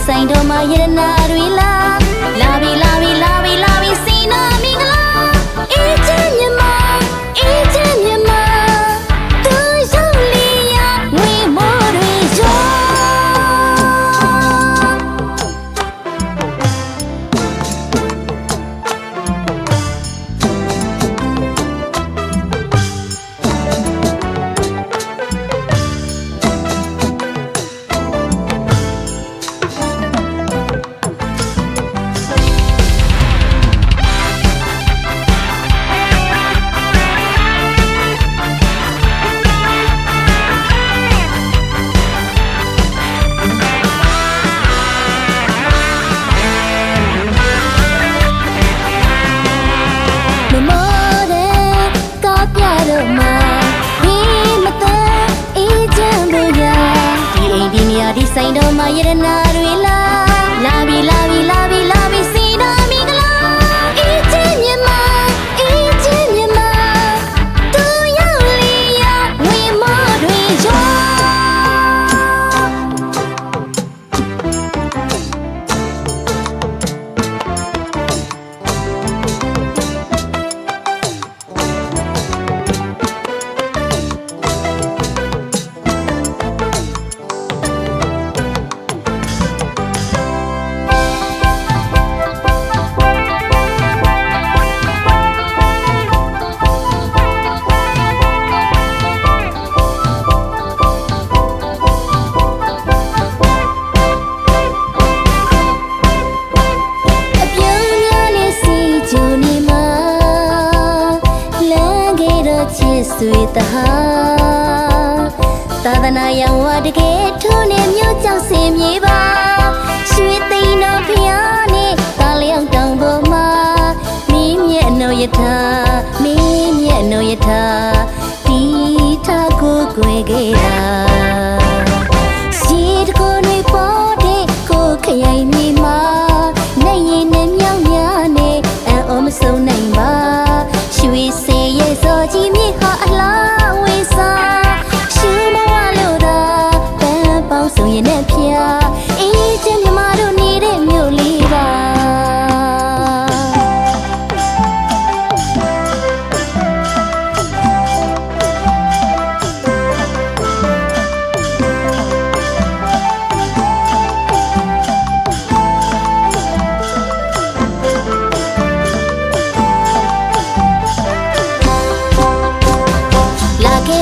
ဒီဆိုင်တော်မှာယရနာ ဆိုင်တော်မှာယရနာတွေလာ ဆွေတဟာသာသနာရောင်ဝတကယ်ထိုးနေမြို့ကြောင့်စင်မြေပါ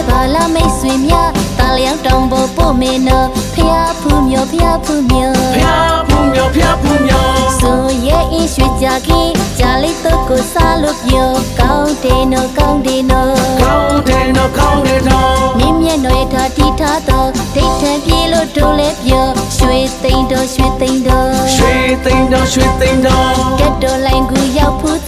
ပါလားမိတ်ဆွေများတာလျောင်းတောင်ပေါ်ပို့မင်းနော်ဖျားဖူးမြော်ဖျားဖူးမြော်ဖျားဖူးမြောဖျားဖူးမြောဆိုရဲ့အင်းရွှေကြကြီးဂျာလေးတော့ကိုစားလို့ပြောကောင်းတယ်နော်ကောင်းတယ်နော်ကောင်းတယ်နော်ကောင်းတယ်နော်မြင်းမြတ်တော်ရထားတီထားတော့ဒိတ်ထန်ပြေလို့တို့လဲပြောရွှေသိန်းတော်ရွှေသိန်းတော်ရွှေသိန်းတော်ရွှေသိန်းတော်ကတ်တော်လိုင်းကူရောက်ဖို့သ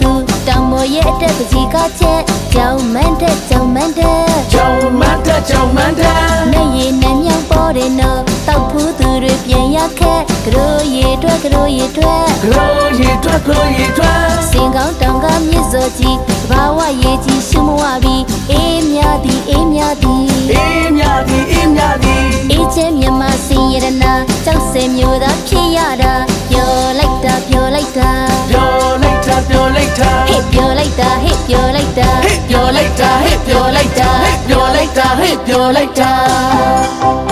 ူတောင် မော်ရဲ့အတက်ပကြီးကချက်ကြောင်မန်းတဲ့ကြောင်မန်းတဲ့ကြောင်မတ်တဲ့ကြောင်မတ်တဲ့နဲ့ရည်နဲ့မြောင်ပေါ်တယ်နော်တောက်ဖို့သူတွေပြန်ရခက်ကရိုးရီအတွက်ကရိုးရီအတွက်ကလိုရီတွက်ကလိုရီတွက်စင်ကောင်းတောင်ကမြစ်စောကြီးဘာဝရေးကြီးရှုမဝပြီးအေးမြသည်အေးမြသည်အေးမြသည်အေးမြသည်အေးချမ်းမြမစင်ရတနာကြောက်စင်မျိုးသားဖြစ်ရတာပြောလိုက်တာပြောလိုက်တာ တာဟဲ့ပြောလိုက်တာဟေ့ပြောလိုက်တာဟေ့ပြောလိုက်တာဟေ့ပြောလိုက်တာဟေ့ပြောလိုက်တာ